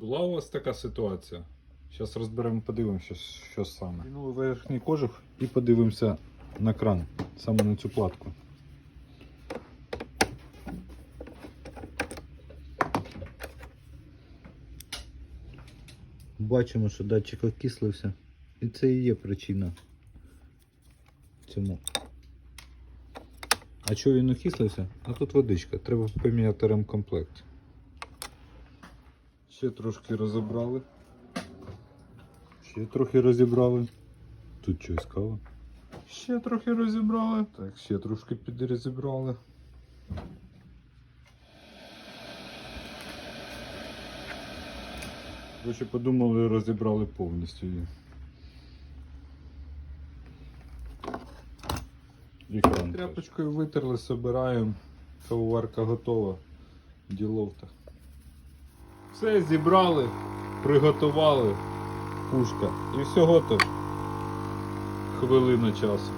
Була у вас така ситуація? Зараз розберемо, подивимося, що саме. Кинули верхній кожух і подивимося на кран, саме на цю платку. Бачимо, що датчик окислився. І це і є причина цьому. А чого він окислився? А тут водичка. Треба поміняти ремкомплект. Ще трошки розібрали. Ще трохи розібрали. Тут щось кава. Ще трохи розібрали. Так, ще трошки підрозібрали. Короче, подумали, розібрали повністю її. Тряпочкою витерли, собираємо. Кавоварка готова. Діловта. Все зібрали, приготували. Пушка. І всього то Хвилина часу.